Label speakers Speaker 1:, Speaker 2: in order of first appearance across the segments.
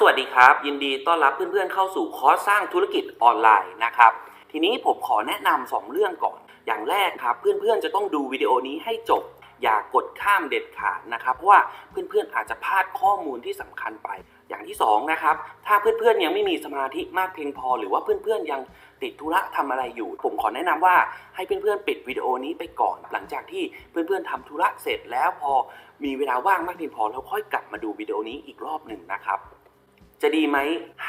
Speaker 1: สวัสดีครับ ยินดีต้อนรับเพื่อนๆเข้าสู่คอร์สสร้างธุรกิจออนไลน์นะครับ ทีนี้ผมขอแนะนำสองเรื่องก่อน อย่างแรกครับ เพื่อนๆจะต้องดูวิดีโอนี้ให้จบ อย่ากดข้ามเด็ดขาดนะครับ เพราะว่าเพื่อนๆอาจจะพลาดข้อมูลที่สำคัญไป อย่างที่สองนะครับถ้าเพื่อนๆยังไม่มีสมาธิมากเพียงพอ หรือว่าเพื่อนๆยังติดธุระทำอะไรอยู่ ผมขอแนะนำว่าให้เพื่อนๆปิดวิดีโอนี้ไปก่อน หลังจากที่เพื่อนๆทำธุระเสร็จแล้วพอมีเวลาว่างมากเพียงพอแล้วค่อยกลับมาดูวิดีโอนี้อีกรอบหนึ่งนะครับ จะดีไหม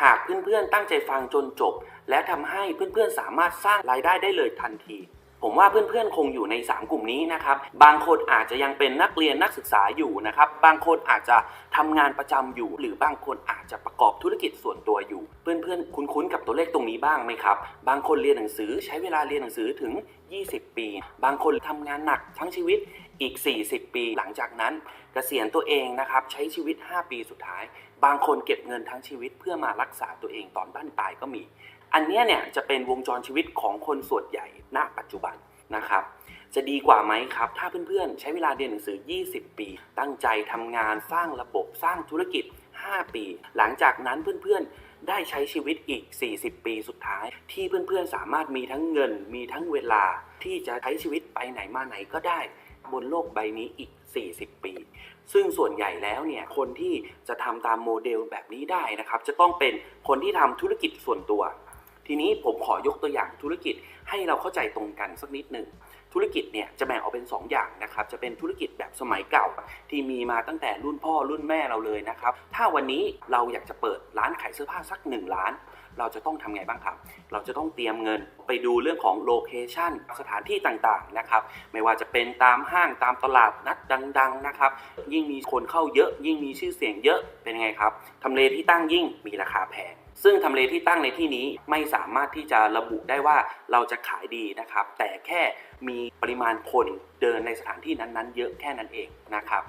Speaker 1: หากเพื่อนๆตั้งใจฟังจนจบ และทำให้เพื่อนๆสามารถสร้างรายได้ได้เลยทันที ผมว่าเพื่อนๆคงอยู่ใน 3 กลุ่มนี้นะครับ บางคนอาจจะยังเป็นนักเรียนนักศึกษาอยู่นะครับ บางคนอาจจะทำงานประจำอยู่ หรือบางคนอาจจะประกอบธุรกิจส่วนตัวอยู่ เพื่อนๆคุ้นๆกับตัวเลขตรงนี้บ้างไหมครับ บางคนเรียนหนังสือใช้เวลาเรียนหนังสือถึง 20 ปี บางคนทำงานหนักทั้งชีวิตอีก 40 ปี หลังจากนั้นเกษียณตัวเองนะครับ ใช้ชีวิต 5 ปีสุดท้าย บางคนเก็บเงินทั้งชีวิตเพื่อมารักษาตัวเองตอนบ้านปลายก็มี อันนี้เนี่ยจะเป็นวงจรชีวิตของคนส่วนใหญ่ณปัจจุบันนะครับ จะดีกว่าไหมครับ ถ้าเพื่อนๆ ใช้เวลาเรียนหนังสือ 20 ปี ตั้งใจทำงานสร้างระบบสร้างธุรกิจ 5 ปี หลังจากนั้นเพื่อนๆ ได้ใช้ชีวิตอีก 40 ปีสุดท้าย ที่เพื่อนๆ สามารถมีทั้งเงิน มีทั้งเวลาที่จะใช้ชีวิตไปไหนมาไหนก็ได้ บนโลกใบนี้อีก 40 ปี ซึ่งส่วนใหญ่แล้วเนี่ยคนที่จะทำตามโมเดลแบบนี้ได้นะครับจะต้องเป็นคนที่ทำธุรกิจส่วนตัว ทีนี้ผมขอยกตัวอย่างธุรกิจให้เราเข้าใจตรงกันสักนิดหนึ่งธุรกิจเนี่ยจะแบ่งออกเป็น 2 อย่างนะครับ จะเป็นธุรกิจแบบสมัยเก่า ที่มีมาตั้งแต่รุ่นพ่อรุ่นแม่เราเลยนะครับ ถ้าวันนี้เราอยากจะเปิดร้านขายเสื้อผ้าสัก 1 ล้าน เราจะต้องทำไงบ้างครับ เราจะต้องเตรียมเงินไปดูเรื่องของโลเคชันสถานที่ต่างๆนะครับ ไม่ว่าจะเป็นตามห้างตามตลาดนัดดัง ๆนะครับ ยิ่งมีคนเข้าเยอะ ยิ่งมีชื่อเสียงเยอะเป็นไงครับทำเลที่ตั้งยิ่งมีราคาแพง ซึ่งทำเลที่ตั้งในที่นี้ไม่สามารถที่จะระบุได้ว่าเราจะขายดีนะครับ แต่แค่มีปริมาณคนเดินในสถานที่นั้นๆ เยอะแค่นั้นเองนะครับ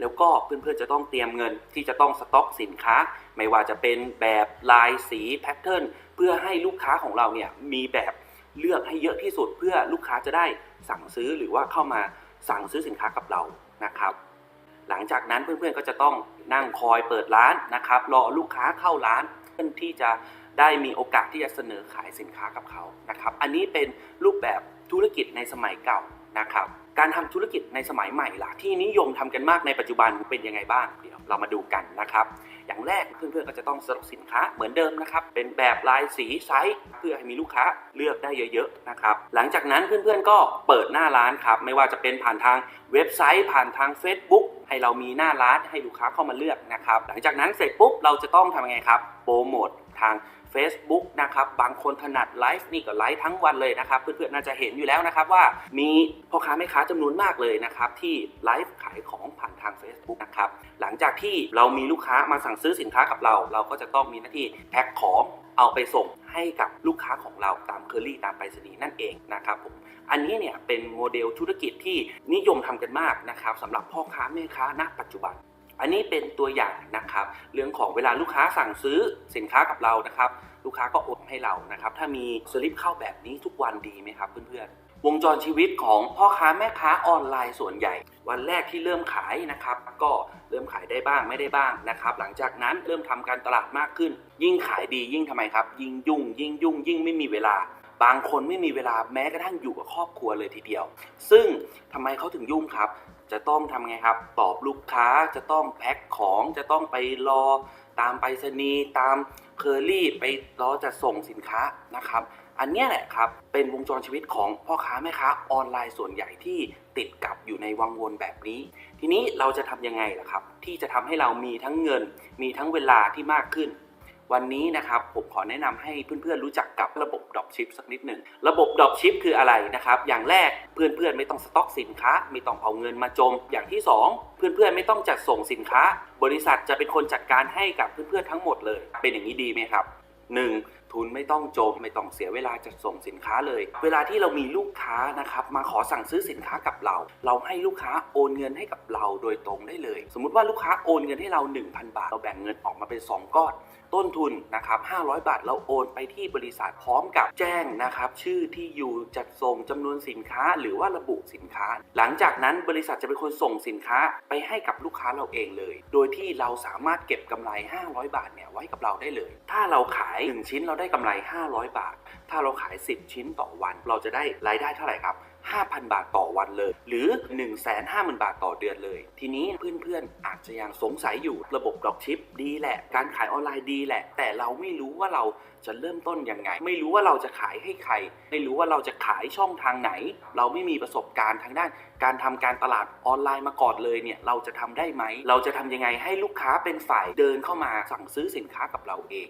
Speaker 1: แล้วก็เพื่อนๆจะต้องเตรียมเงินที่จะต้องสต็อกสินค้า ไม่ว่าจะเป็นแบบลายสีแพทเทิร์นเพื่อให้ลูกค้าของเราเนี่ยมีแบบเลือกให้เยอะที่สุดเพื่อลูกค้าจะได้สั่งซื้อหรือว่าเข้ามาสั่งซื้อสินค้ากับเรานะครับ หลังจากนั้นเพื่อนๆก็จะต้องนั่งคอยเปิดร้านนะครับ รอลูกค้าเข้าร้าน พื่อที่จะได้มีโอกาสที่จะเสนอขายสินค้ากับเขานะครับ อันนี้เป็นรูปแบบธุรกิจในสมัยเก่านะครับ การทำธุรกิจในสมัยใหม่ล่ะที่นิยมทำกันมากในปัจจุบันเป็นยังไงบ้างเดี๋ยวเรามาดูกันนะครับ อย่างแรกเพื่อนๆก็จะต้องสต็อกสินค้าเหมือนเดิมนะครับ เป็นแบบลายสีไซส์เพื่อให้มีลูกค้าเลือกได้เยอะๆนะครับ หลังจากนั้นเพื่อนๆก็เปิดหน้าร้านครับไม่ว่าจะเป็นผ่านทางเว็บไซต์ ผ่านทาง Facebook ให้เรามีหน้าร้านให้ลูกค้าเข้ามาเลือกนะครับ หลังจากนั้นเสร็จปุ๊บเราจะต้องทำยังไงครับโปรโมททาง Facebook นะครับบางคนถนัดไลฟ์นี่ก็ไลฟ์ทั้งวันเลยนะครับเพื่อนๆน่าจะเห็นอยู่แล้วนะครับว่ามีพ่อค้าแม่ค้าจำนวนมากเลยนะครับที่ไลฟ์ขายของผ่านทาง Facebook นะครับหลังจากที่เรามีลูกค้ามาสั่งซื้อสินค้ากับเรา เราก็จะต้องมีหน้าที่แพ็คของเอาไปส่งให้กับลูกค้าของเราตามเคอรี่ตามไปรษณีย์นั่นเองนะครับผมอันนี้เนี่ยเป็นโมเดลธุรกิจที่นิยมทำกันมากนะครับสำหรับพ่อค้าแม่ค้าณปัจจุบัน อันนี้เป็นตัวอย่างนะครับ เรื่องของเวลาลูกค้าสั่งซื้อสินค้ากับเรานะครับ ลูกค้าก็โอนให้เรานะครับ ถ้ามีสลิปเข้าแบบนี้ทุกวันดีไหมครับเพื่อนๆ วงจรชีวิตของพ่อค้าแม่ค้าออนไลน์ส่วนใหญ่ วันแรกที่เริ่มขายนะครับ ก็เริ่มขายได้บ้างไม่ได้บ้างนะครับ หลังจากนั้นเริ่มทำการตลาดมากขึ้น ยิ่งขายดียิ่งทำไมครับ ยิ่งยุ่ง ยิ่งยุ่ง ยิ่งไม่มีเวลาบางคนไม่มีเวลาแม้กระทั่งอยู่กับครอบครัวเลยทีเดียว ซึ่งทำไมเขาถึงยุ่งครับ จะต้องทำไงครับ ตอบลูกค้าจะต้องแพ็คของจะต้องไปรอตามไปรษณีย์ตามเคอรี่ไปรอจะส่งสินค้านะครับ อันนี้แหละครับเป็นวงจรชีวิตของพ่อค้าแม่ค้าออนไลน์ส่วนใหญ่ที่ติดกับอยู่ในวังวนแบบนี้ ทีนี้เราจะทำยังไงล่ะครับ ที่จะทำให้เรามีทั้งเงิน มีทั้งเวลาที่มากขึ้น วันนี้นะครับผมขอแนะนำให้เพื่อนๆรู้จักกับระบบดรอปชิปสักนิดหนึ่งระบบดรอปชิปคืออะไรนะครับ อย่างแรกเพื่อนๆไม่ต้องสต็อกสินค้า ไม่ต้องเอาเงินมาจม อย่างที่สองเพื่อนๆไม่ต้องจัดส่งสินค้า บริษัทจะเป็นคนจัดการให้กับเพื่อนๆทั้งหมดเลย เป็นอย่างนี้ดีไหมครับ 1. ทุนไม่ต้องจมไม่ต้องเสียเวลาจัดส่งสินค้าเลย เวลาที่เรามีลูกค้านะครับมาขอสั่งซื้อสินค้ากับเรา เราให้ลูกค้าโอนเงินให้กับเราโดยตรงได้เลย สมมุติว่าลูกค้าโอนเงินให้เรา 1,000 บาท เราแบ่งเงินออกมาเป็น 2 ก้อน ต้นทุนนะครับ500 บาทเราโอนไปที่บริษัทพร้อมกับแจ้งนะครับชื่อที่อยู่จัดส่งจำนวนสินค้าหรือว่าระบุสินค้า หลังจากนั้นบริษัทจะเป็นคนส่งสินค้าไปให้กับลูกค้าเราเองเลย โดยที่เราสามารถเก็บกำไร 500 บาทเนี่ยไว้กับเราได้เลย ถ้าเราขาย 1 ชิ้นเราได้กำไร 500 บาท ถ้าเราขาย 10 ชิ้นต่อวัน เราจะได้รายได้เท่าไหร่ครับ 5,000 บาทต่อวันเลย หรือ 150,000 บาทต่อเดือนเลย ทีนี้เพื่อนๆ อาจจะยังสงสัยอยู่ระบบดอปชิปดีแหละ การขายออนไลน์ดีแหละ แต่เราไม่รู้ว่าเราจะเริ่มต้นยังไง ไม่รู้ว่าเราจะขายให้ใคร ไม่รู้ว่าเราจะขายช่องทางไหน เราไม่มีประสบการณ์ทางด้าน การทำการตลาดออนไลน์มาก่อนเลยเนี่ยเราจะทำได้ไหม เราจะทำยังไงให้ลูกค้าเป็นฝ่ายเดินเข้ามาสั่งซื้อสินค้ากับเราเอง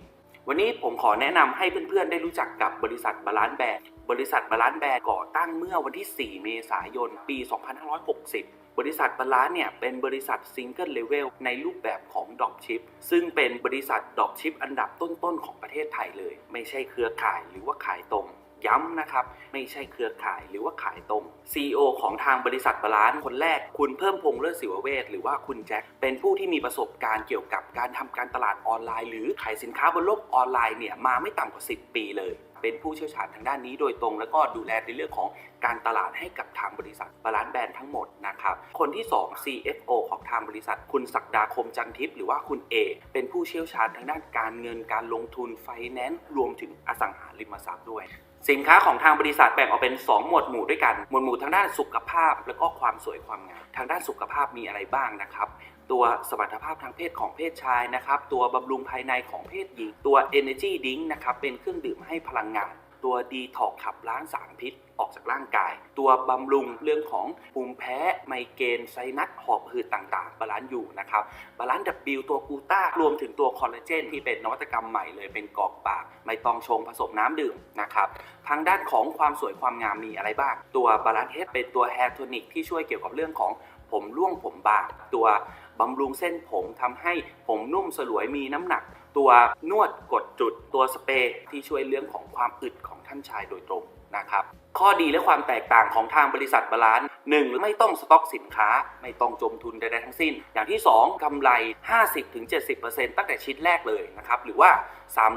Speaker 1: วันนี้ผมขอแนะนำให้เพื่อนๆ ได้รู้จักกับบริษัทบาลานซ์แบรนด์บริษัทบาลานซ์แบรนด์ก่อตั้งเมื่อวันที่ 4 เมษายน ปี 2560 บริษัทบาลานซ์เนี่ยเป็นบริษัทซิงเกิลเลเวลในรูปแบบของดอปชิปซึ่งเป็นบริษัทดอปชิปอันดับต้นๆ ของประเทศไทยเลย ไม่ใช่เครือข่ายหรือว่าขายตรง ย้ำนะครับ ไม่ใช่เครือข่ายหรือว่าขายตรง CEO ของทางบริษัทบาลานซ์คนแรก คุณเพิ่มพงเลิศศิวเวชหรือว่าคุณแจ็คเป็นผู้ที่มีประสบการณ์เกี่ยวกับการทำการตลาดออนไลน์ หรือขายสินค้าบนโลกออนไลน์เนี่ยมาไม่ต่ำกว่า 10 ปีเลยเป็นผู้เชี่ยวชาญทางด้านนี้โดยตรง แล้วก็ดูแลในเรื่องของการตลาดให้กับทางบริษัทบาลานซ์แบรนด์ทั้งหมดนะครับ คนที่ 2 CFO ของทางบริษัท คุณศักดาคมจันทิพย์หรือว่าคุณเอเป็นผู้เชี่ยวชาญทางด้านการเงินการลงทุนไฟแนนซ์รวมถึงอสังหาริมทรัพย์ด้วย สินค้าของทางบริษัทแบ่งออกเป็น 2 หมวดหมู่ด้วยกัน หมวดหมู่ทางด้านสุขภาพ แล้วก็ความสวยความงาม ทางด้านสุขภาพมีอะไรบ้างนะครับ ตัวสมรรถภาพทางเพศของเพศชายนะครับ ตัวบำรุงภายในของเพศหญิง ตัว Energy Drink นะครับ เป็นเครื่องดื่มให้พลังงาน ตัวดีท็อกขับล้างสารพิษออกจากร่างกาย ตัวบำรุงเรื่องของภูมิแพ้ไมเกรนไซนัสหอบหืดต่างๆ บาลานซ์อยู่นะครับ บาลานซ์ W ตัวกูต้ารวมถึงตัวคอลลาเจนที่เป็นนวัตกรรมใหม่เลยเป็นกรอกปากไม่ต้องชงผสมน้ำดื่มนะครับ ทางด้านของความสวยความงามมีอะไรบ้าง ตัวบาลานซ์เฮดเป็นตัวแฮร์โทนิกที่ช่วยเกี่ยวกับเรื่องของผมร่วงผมบางตัว บำรุงเส้นผมทำให้ผมนุ่มสลวยมีน้ำหนัก ตัวนวดกดจุดตัวสเปรย์ที่ช่วยเรื่องของความอึดของท่านชายโดยตรงนะครับข้อดีและความแตกต่างของทางบริษัทบาลานซ์หนึ่งไม่ต้องสต็อกสินค้า ไม่ต้องจมทุนใดๆทั้งสิ้น อย่างที่ 2กำไร 50-70%ตั้งแต่ชิ้นแรกเลยนะครับ หรือว่า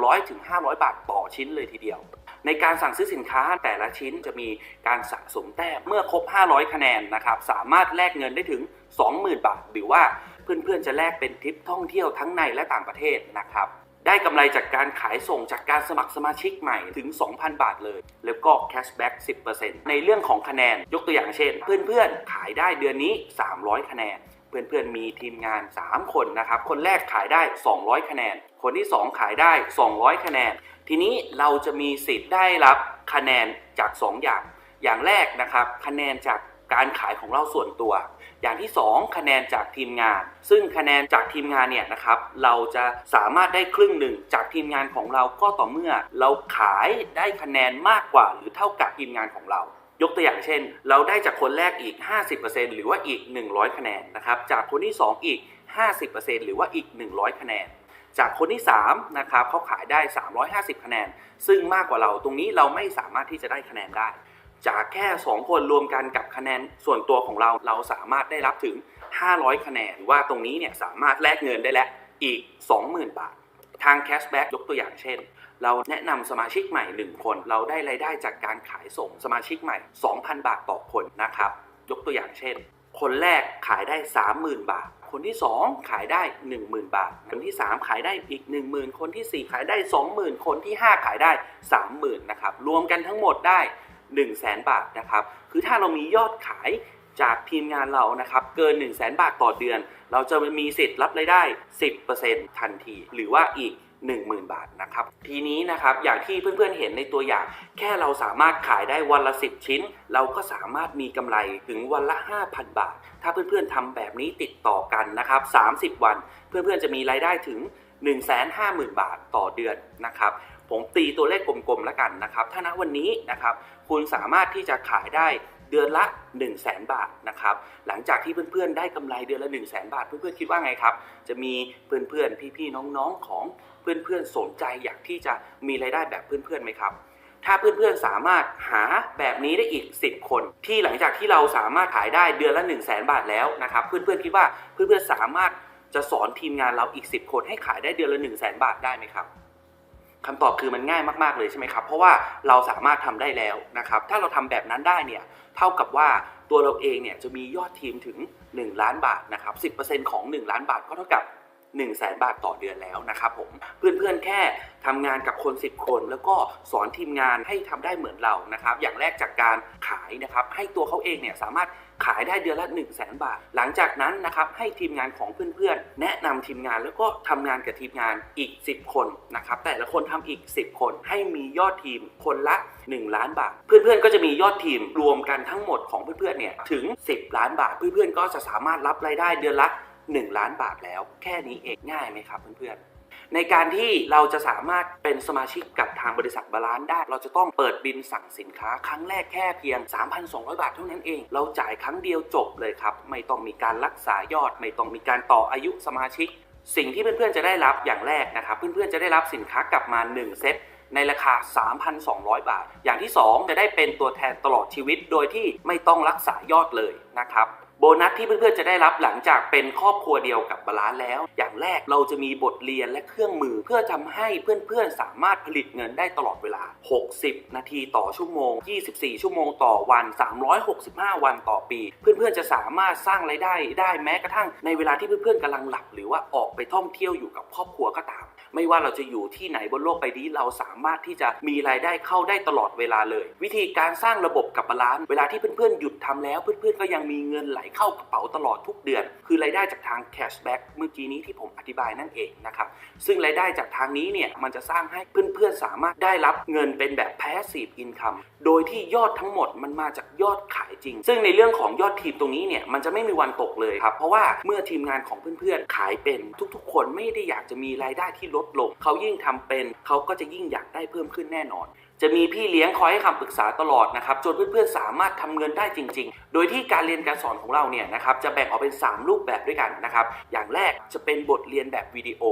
Speaker 1: 300-500 บาทต่อชิ้นเลยทีเดียว ในการสั่งซื้อสินค้าแต่ละชิ้นจะมีการสะสมแต้มเมื่อครบ 500 คะแนนนะครับ สามารถแลกเงินได้ถึง 20,000 บาท หรือว่า เพื่อนๆจะแลกเป็นทริปท่องเที่ยวทั้งในและต่างประเทศนะครับ ได้กำไรจากการขายส่งจากการสมัครสมาชิกใหม่ถึง 2,000 บาทเลย แล้วก็แคชแบ็ก10%ในเรื่องของคะแนนยกตัวอย่างเช่น เพื่อนๆ ขายได้เดือนนี้ 300 คะแนน เพื่อนๆมีทีมงาน 3 คนนะครับ คนแรกขายได้ 200 คะแนน คนที่ 2 ขายได้ 200 คะแนน ทีนี้เราจะมีสิทธิ์ได้รับคะแนนจาก 2 อย่าง อย่างแรกนะครับคะแนนจากการขายของเราส่วนตัว อย่างที่ 2 คะแนนจากทีมงาน ซึ่งคะแนนจากทีมงานเนี่ยนะครับเราจะสามารถได้ครึ่งหนึ่งจากทีมงานของเราก็ต่อเมื่อ เราขายได้คะแนนมากกว่าหรือเท่ากับทีมงานของเรายกตัวอย่างเช่น เราได้จากคนแรกอีก 50%หรือว่าอีก 100 คะแนนนะครับ จากคนที่ 2 อีก 50%หรือว่าอีก 100 คะแนน จากคนที่3นะครับเขาขายได้ 350 คะแนน ซึ่งมากกว่าเราตรงนี้เราไม่สามารถที่จะได้คะแนนได้ จากแค่ 2 คนรวมกันกับคะแนนส่วนตัวของเราเราสามารถได้รับถึง 500 คะแนนว่าตรงนี้เนี่ยสามารถแลกเงินได้แล้วอีก 20,000 บาท ทางแคชแบ็กยกตัวอย่างเช่น เราแนะนำสมาชิกใหม่ 1 คน เราได้รายได้จากการขายส่งสมาชิกใหม่ 2,000 บาทต่อคนนะครับ ยกตัวอย่างเช่น คนแรกขายได้ 30,000 บาท คนที่ 2 ขายได้ 10,000 บาท คนที่ 3 ขายได้อีก 10,000 คนทีสี่4 ขายได้ 20,000 คนที่ 5 ขายได้ 30,000นะครับรวมกันทั้งหมดได้ 1 0 0 0 0แบาทนะครับคือถ้าเรามียอดขายจากทีมงานเรานะครับเกิน 1 0 0 0 0แบาทต่อเดือน เราจะมีสิทธิ์รับรายได้ 10%ทันที หรือว่าอีก 10,000 บาทนะครับทีนี้นะครับอย่างที่เพื่อนๆเห็นในตัวอย่าง แค่เราสามารถขายได้วันละ 10 ชิ้น เราก็สามารถมีกำไรถึงวันละ 5,000 บาท ถ้าเพื่อนๆทำแบบนี้ติดต่อกันนะครับ30 วัน เพื่อนๆจะมีรายได้ถึง 150,000 บาทต่อเดือนนะครับผมตีตัวเลขกลมๆแล้วกันนะครับ ถ้าณวันนี้นะครับ คุณสามารถที่จะขายได้เดือนละ 1 0 0 0 0แบาทนะครับหลังจากที่เพื่อนๆ ได้กำไรเดือนละ 1 0 0 0 0แบาท เพื่อนๆคิดว่าไงครับ จะมีเพื่อนๆพี่ๆน้องๆของเพื่อนๆสนใจอยากที่จะมีรายได้แบบเพื่อนๆไหมครับถ้าเพื่อนๆ สามารถหาแบบนี้ได้อีก 10 คน ที่หลังจากที่เราสามารถขายได้เดือนละ1 0 0 0 0แบาทแล้วนะครับเพื่อนๆคิดว่าเพื่อนๆสามารถจะสอนทีมงานเราอีก 10 คนให้ขายได้เดือนละ1 0 0 0 0แบาทได้ไหมครับ คำตอบคือมันง่ายมากๆเลยใช่ไหมครับ เพราะว่าเราสามารถทำได้แล้วนะครับ ถ้าเราทำแบบนั้นได้เนี่ยเท่ากับว่าตัวเราเองเนี่ยจะมียอดทีมถึง 1 ล้านบาทนะครับ 10%ของ 1 ล้านบาทก็เท่ากับ 1 0 0 0 0แสนบาทต่อเดือนแล้วนะครับผมเพื่อนๆแค่ทำงานกับคน 10 คน แล้วก็สอนทีมงานให้ทำได้เหมือนเรานะครับอย่างแรกจากการขายนะครับให้ตัวเขาเองเนี่ยสามารถขายได้เดือนละ 1 0 0 0 0แสนบาท หลังจากนั้นนะครับให้ทีมงานของเพื่อนๆ แนะนำทีมงานแล้วก็ทำงานกับทีมงานอีก 10 คนนะครับแต่ละคนทำอีก 10 คนให้มียอดทีมคนละ 1 ล้านบาท เพื่อนๆก็จะมียอดทีมรวมกันทั้งหมดของเพื่อนๆเนี่ยถึง 10 ล้านบาท เพื่อนๆก็จะสามารถรับรายได้เดือนละ 1 ล้านบาทแล้ว แค่นี้เองง่ายไหมครับเพื่อนๆ ในการที่เราจะสามารถเป็นสมาชิกกับทางบริษัทบาลานซ์ได้ เราจะต้องเปิดบินสั่งสินค้าครั้งแรกแค่เพียง 3,200 บาทเท่านั้นเอง เราจ่ายครั้งเดียวจบเลยครับ ไม่ต้องมีการรักษายอด ไม่ต้องมีการต่ออายุสมาชิก สิ่งที่เพื่อนๆจะได้รับอย่างแรกนะครับ เพื่อนๆจะได้รับสินค้ากลับมา 1 เซตในราคา 3,200 บาท อย่างที่ 2 จะได้เป็นตัวแทนตลอดชีวิต โดยที่ไม่ต้องรักษายอดเลยนะครับ โบนัสที่เพื่อนๆจะได้รับหลังจากเป็นครอบครัวเดียวกับบาลานซ์แล้ว อย่างแรกเราจะมีบทเรียนและเครื่องมือ เพื่อทำให้เพื่อนๆสามารถผลิตเงินได้ตลอดเวลา 60 นาทีต่อชั่วโมง 24 ชั่วโมงต่อวัน 365 วันต่อปี เพื่อนๆจะสามารถสร้างรายได้ได้แม้กระทั่งในเวลาที่เพื่อนๆกำลังหลับ หรือว่าออกไปท่องเที่ยวอยู่กับครอบครัวก็ตาม ไม่ว่าเราจะอยู่ที่ไหนบนโลกใบนี้เราสามารถที่จะมีรายได้เข้าได้ตลอดเวลาเลย วิธีการสร้างระบบกับบาลานซ์เวลาที่เพื่อนๆหยุดทำแล้วเพื่อนๆก็ยังมีเงินไหลเข้ากระเป๋าตลอดทุกเดือน คือรายได้จากทางแคชแบ็กเมื่อกี้นี้ที่ผมอธิบายนั่นเองนะครับ ซึ่งรายได้จากทางนี้เนี่ยมันจะสร้างให้เพื่อนๆสามารถได้รับเงินเป็นแบบ passive income โดยที่ยอดทั้งหมดมันมาจากยอดขายจริง ซึ่งในเรื่องของยอดทีมตรงนี้เนี่ยมันจะไม่มีวันตกเลยครับ เพราะว่าเมื่อทีมงานของเพื่อนๆขายเป็นทุกๆ คนไม่ได้อยากจะมีรายได้ที่ลดลง เขายิ่งทำเป็น เขาก็จะยิ่งอยากได้เพิ่มขึ้นแน่นอน จะมีพี่เลี้ยงคอยให้คำปรึกษาตลอดนะครับจนเพื่อนๆสามารถทำเงินได้จริง ๆ โดยที่การเรียนการสอนของเราเนี่ยนะครับจะแบ่งออกเป็น 3 รูปแบบด้วยกันนะครับอย่างแรกจะเป็นบทเรียนแบบวิดีโอ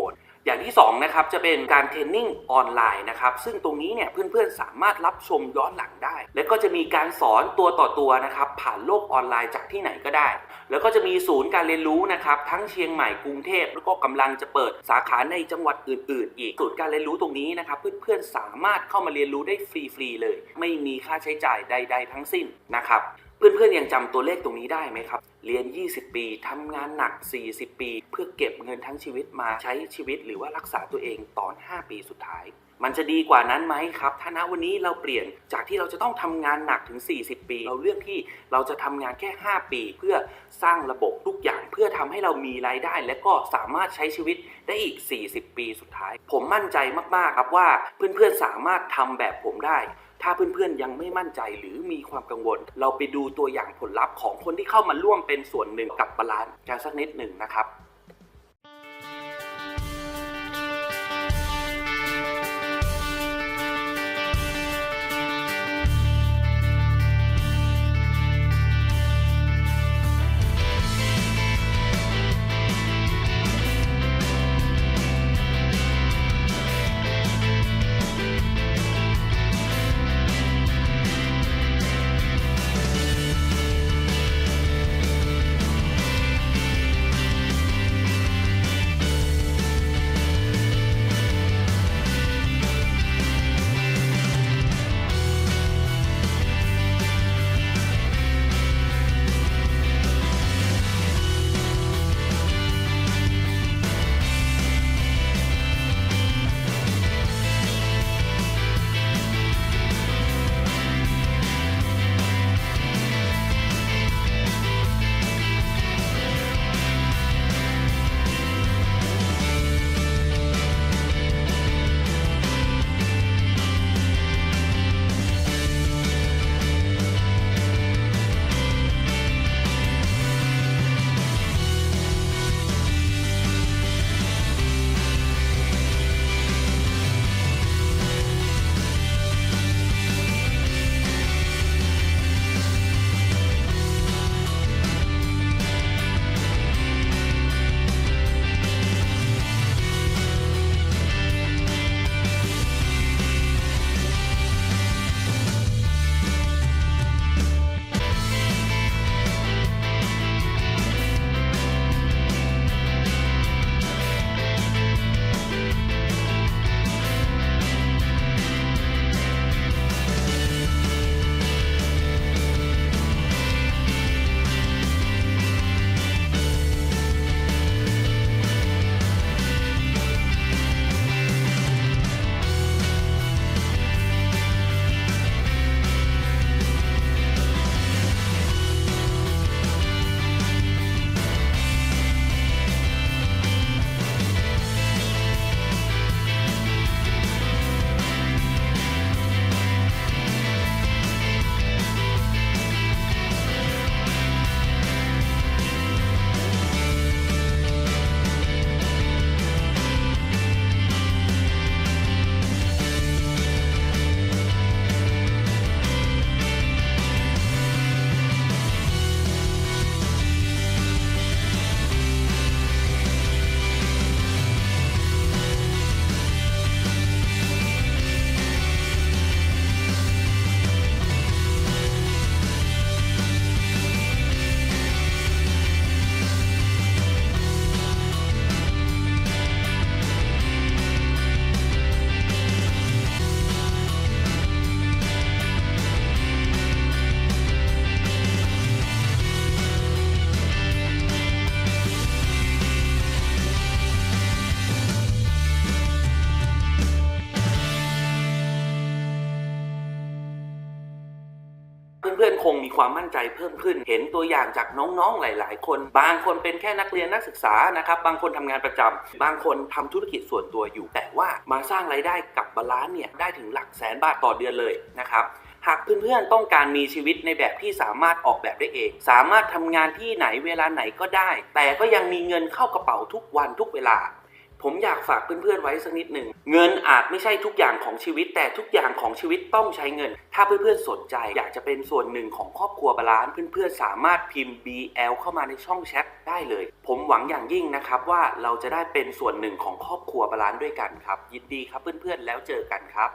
Speaker 1: อย่างที่2นะครับจะเป็นการเทรนนิ่งออนไลน์นะครับซึ่งตรงนี้เนี่ยเพื่อนๆสามารถรับชมย้อนหลังได้ และก็จะมีการสอนตัวต่อตัวนะครับผ่านโลกออนไลน์จากที่ไหนก็ได้ แล้วก็จะมีศูนย์การเรียนรู้นะครับทั้งเชียงใหม่กรุงเทพแล้วก็กำลังจะเปิดสาขาในจังหวัดอื่น ๆ อีกศูนย์การเรียนรู้ตรงนี้นะครับเพื่อนๆสามารถเข้ามาเรียนรู้ได้ฟรีๆเลย ไม่มีค่าใช้จ่ายใด ๆ ทั้งสิ้นนะครับเพื่อนๆยังจำตัวเลขตรงนี้ได้ไหมครับ เรียน 20 ปีทำงานหนัก 40 ปี เพื่อเก็บเงินทั้งชีวิตมาใช้ชีวิต หรือว่ารักษาตัวเองตอน 5 ปีสุดท้าย มันจะดีกว่านั้นไหมครับ ถ้าณวันนี้เราเปลี่ยนจากที่เราจะต้องทำงานหนักถึง 40 ปี เราเลือกที่เราจะทำงานแค่ 5 ปี เพื่อสร้างระบบทุกอย่าง เพื่อทำให้เรามีรายได้ และก็สามารถใช้ชีวิตได้อีก 40 ปีสุดท้าย ผมมั่นใจมากๆครับว่าเพื่อนๆสามารถทำแบบผมได้ถ้าเพื่อนๆ ยังไม่มั่นใจหรือมีความกังวล เราไปดูตัวอย่างผลลัพธ์ของคนที่เข้ามาร่วมเป็นส่วนหนึ่งกับบาลานซ์กันสักนิดหนึ่งนะครับ มีความมั่นใจเพิ่มขึ้น เห็นตัวอย่างจากน้องๆหลาย ๆ คน บางคนเป็นแค่นักเรียนนักศึกษานะครับ บางคนทำงานประจำบางคนทำธุรกิจส่วนตัวอยู่ แต่ว่ามาสร้างรายได้กับบาลานซ์เนี่ยได้ถึงหลักแสนบาทต่อเดือนเลยนะครับหากเพื่อนๆ ต้องการมีชีวิตในแบบที่สามารถออกแบบได้เอง สามารถทำงานที่ไหนเวลาไหนก็ได้ แต่ก็ยังมีเงินเข้ากระเป๋าทุกวันทุกเวลา ผมอยากฝากเพื่อนๆไว้สักนิดหนึ่ง เงินอาจไม่ใช่ทุกอย่างของชีวิต แต่ทุกอย่างของชีวิตต้องใช้เงิน ถ้าเพื่อนๆสนใจ อยากจะเป็นส่วนหนึ่งของครอบครัวบาลานซ์เพื่อนๆสามารถพิมพ์ BL เข้ามาในช่องแชทได้เลย ผมหวังอย่างยิ่งนะครับว่าเราจะได้เป็นส่วนหนึ่งของครอบครัวบาลานซ์ด้วยกันครับ ยินดีครับเพื่อนๆแล้วเจอกันครับ